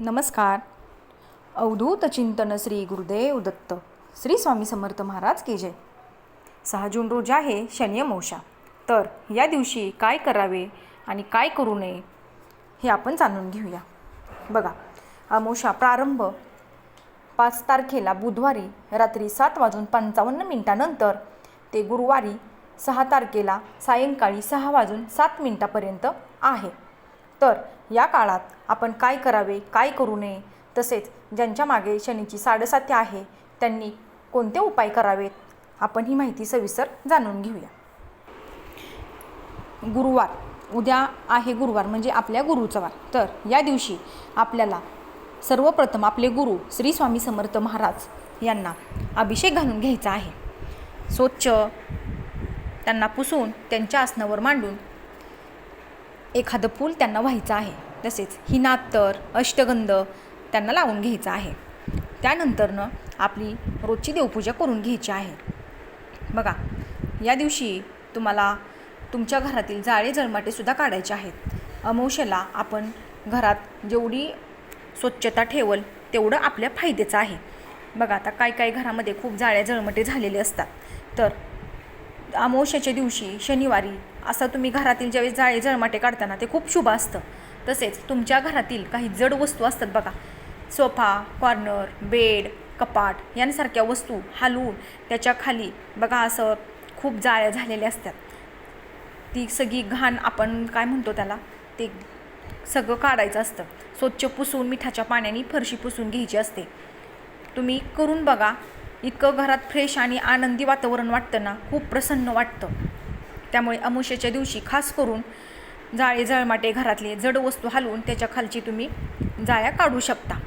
नमस्कार. अवधूत चिंतन श्री गुरुदेव दत्त श्री स्वामी समर्थ महाराज के जय. सहा जून रोज आहे शनी तर या दिवशी काय करावे आणि काय करू नये हे आपण जाणून घेऊया. बघा अमोषा प्रारंभ पाच तारखेला बुधवारी रात्री सात वाजून पंचावन्न मिनिटानंतर ते गुरुवारी सहा तारखेला सायंकाळी सहा वाजून सात मिनिटापर्यंत आहे. तर या काळात आपण काय करावे काय करू नये? तसेच ज्यांच्या मागे शनीची साडेसाती आहे त्यांनी कोणते उपाय करावेत? आपण ही माहिती सविस्तर जाणून घेऊया. गुरुवार. उद्या आहे गुरुवार म्हणजे आपल्या गुरुचा वार. तर या दिवशी आपल्याला सर्वप्रथम आपले गुरु श्री स्वामी समर्थ महाराज यांना अभिषेक घालून घ्यायचा आहे. स्वच्छ त्यांना पुसून त्यांच्या आसनावर मांडून एखादं फूल त्यांना व्हायचं आहे. तसेच हिनात्तर अष्टगंध त्यांना लावून घ्यायचं आहे. त्यानंतरनं आपली रोजची देवपूजा करून घ्यायची आहे. बघा या दिवशी तुम्हाला तुमच्या घरातील जाळे जळमाटेसुद्धा काढायचे आहेत. अमावश्याला आपण घरात जेवढी स्वच्छता ठेवल तेवढं आपल्या फायद्याचं आहे. बघा आता काय काय घरामध्ये खूप जाळ्या जळमटे झालेले असतात. तर अमावश्याच्या दिवशी शनिवारी असं तुम्ही घरातील ज्यावेळेस जाळे जळमाटे काढताना ते खूप शुभ असतं. तसेच तुमच्या घरातील काही जड वस्तू असतात बघा. सोफा कॉर्नर बेड कपाट यांसारख्या वस्तू हलवून त्याच्याखाली बघा असं खूप जाळ्या झालेल्या असतात. ती सगळी घाण आपण काय म्हणतो त्याला? ते सगळं काढायचं असतं. स्वच्छ पुसून मिठाच्या पाण्याने फरशी पुसून घ्यायची असते. तुम्ही करून बघा इतकं घरात फ्रेश आणि आनंदी वातावरण वाटतं ना खूप प्रसन्न वाटतं. त्यामुळे अमुष्याच्या दिवशी खास करून जाळे जळमाटे घरातले जड वस्तू हलवून त्याच्या खालची तुम्ही जाळ्या काढू शकता.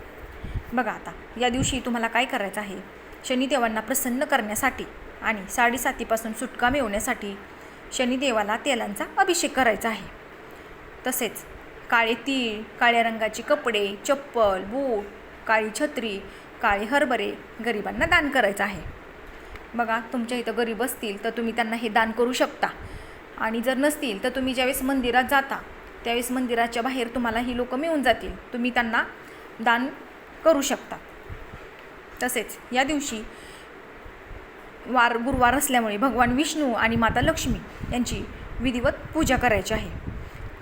बघा आता या दिवशी तुम्हाला काय करायचं आहे? शनिदेवांना प्रसन्न करण्यासाठी आणि साडेसातीपासून सुटका मिळवण्यासाठी शनिदेवाला तेलांचा अभिषेक करायचा आहे. तसेच काळे तीळ काळ्या रंगाचे कपडे चप्पल बूट काळी छत्री काळे हरभरे गरिबांना दान करायचं आहे. बघा तुमच्या इथं गरीब असतील तर तुम्ही त्यांना हे दान करू शकता. आणि जर नसतील तर तुम्ही ज्यावेळेस मंदिरात जाता त्यावेळेस मंदिराच्या बाहेर तुम्हाला ही लोकं मिळून जातील. तुम्ही त्यांना दान करू शकता. तसेच या दिवशी वार गुरुवार असल्यामुळे भगवान विष्णू आणि माता लक्ष्मी यांची विधिवत पूजा करायची आहे.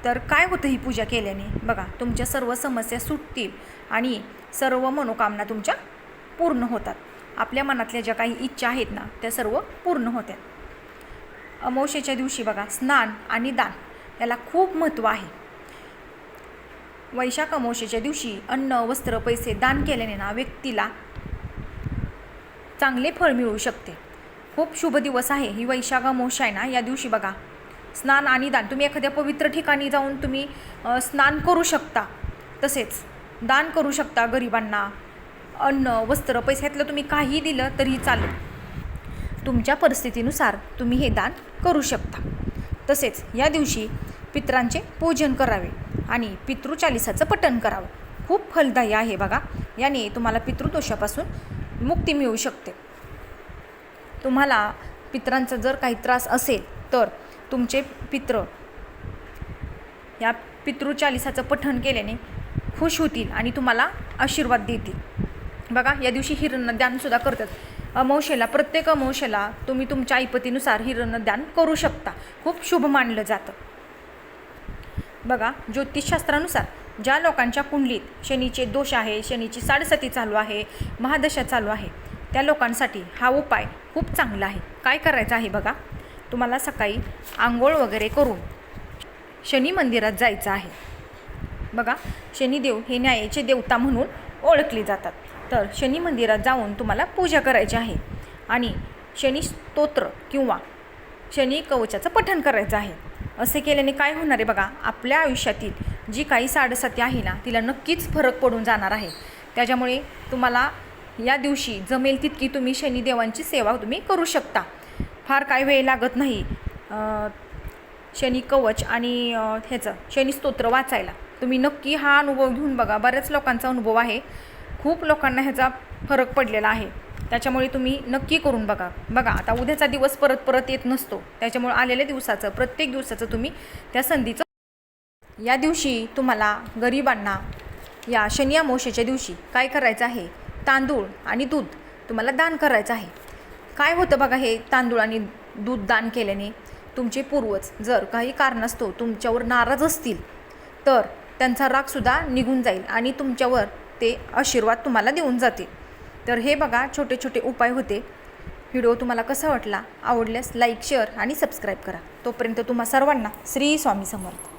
तर काय होतं ही पूजा केल्याने? बघा तुमच्या सर्व समस्या सुटतील आणि सर्व मनोकामना तुमच्या पूर्ण होतात. आपल्या मनातल्या ज्या काही इच्छा आहेत ना त्या सर्व पूर्ण होत्यात अमावशेच्या दिवशी बघा स्नान आणि दान याला खूप महत्त्व आहे. वैशाख अमोशेच्या दिवशी अन्न वस्त्र पैसे दान केल्याने ना व्यक्तीला चांगले फळ मिळू शकते. खूप शुभ दिवस आहे ही वैशाख अमावस्या आहे ना या दिवशी बघा. स्नान आणि दान तुम्ही एखाद्या पवित्र ठिकाणी जाऊन तुम्ही स्नान करू शकता. तसेच दान करू शकता गरिबांना अन्न वस्त्र पैशातलं तुम्ही काही दिलं तरीही चालेल. तुमच्या परिस्थितीनुसार तुम्ही हे दान करू शकता. तसेच या दिवशी पित्रांचे पूजन करावे आणि पितृचालिसाचं पठण करावं. खूप फलदायी आहे बघा. याने तुम्हाला पितृदोषापासून मुक्ती मिळू शकते. तुम्हाला पित्रांचा जर काही त्रास असेल तर तुमचे पित्र या पितृचालिसाचं पठण केल्याने खुश होतील आणि तुम्हाला आशीर्वाद देतील. बघा या दिवशी हिरणदानसुद्धा करतात. अमावशेला प्रत्येक अमावशेला तुम्ही तुमच्या ऐपतीनुसार हिरणदान करू शकता. खूप शुभ मानलं जातं. बघा ज्योतिषशास्त्रानुसार ज्या लोकांच्या कुंडलीत शनीचे दोष आहे शनीची साडेसती चालू आहे महादशा चालू आहे त्या लोकांसाठी हा उपाय खूप चांगला आहे. काय करायचं आहे बघा? तुम्हाला सकाळी आंघोळ वगैरे करून शनी मंदिरात जायचं आहे. बघा शनिदेव हे न्यायाचे देवता म्हणून ओळखले जातात. तर शनी मंदिरात जाऊन तुम्हाला पूजा करायची आहे. आणि शनी स्तोत्र किंवा शनी कवचाचं पठण करायचं आहे. असे केल्याने काय होणार आहे बघा आपल्या आयुष्यातील जी काही साडेसाती आहे ना तिला नक्कीच फरक पडून जाणार आहे. त्याच्यामुळे तुम्हाला या दिवशी जमेल तितकी तुम्ही शनिदेवांची सेवा तुम्ही करू शकता. फार काय वेळ लागत नाही. शनी कवच आणि ह्याचं शनी स्तोत्र वाचायला. तुम्ही नक्की हा अनुभव घेऊन बघा. बऱ्याच लोकांचा अनुभव आहे. खूप लोकांना ह्याचा फरक पडलेला आहे. त्याच्यामुळे तुम्ही नक्की करून बघा. बघा आता उद्याचा दिवस परत परत येत नसतो. त्याच्यामुळे आलेल्या दिवसाचं प्रत्येक दिवसाचं तुम्ही त्या संधीचं या दिवशी तुम्हाला गरिबांना या शनी अमावस्येच्या दिवशी काय करायचं आहे? तांदूळ आणि दूध तुम्हाला दान करायचं आहे. काय होतं बघा हे तांदूळ आणि दूध दान केल्याने? तुमचे पूर्वज जर काही कारणास्तव तुमच्यावर नाराज असतील तर त्यांचा रागसुद्धा निघून जाईल आणि तुमच्यावर ते आशीर्वाद तुम्हाला देऊन जातील. तर हे बघा छोटे छोटे उपाय होते. व्हिडिओ तुम्हाला कसा वाटला? आवडल्यास लाईक शेअर आणि सबस्क्राईब करा. तोपर्यंत तुम्हा सर्वांना श्री स्वामी समर्थ.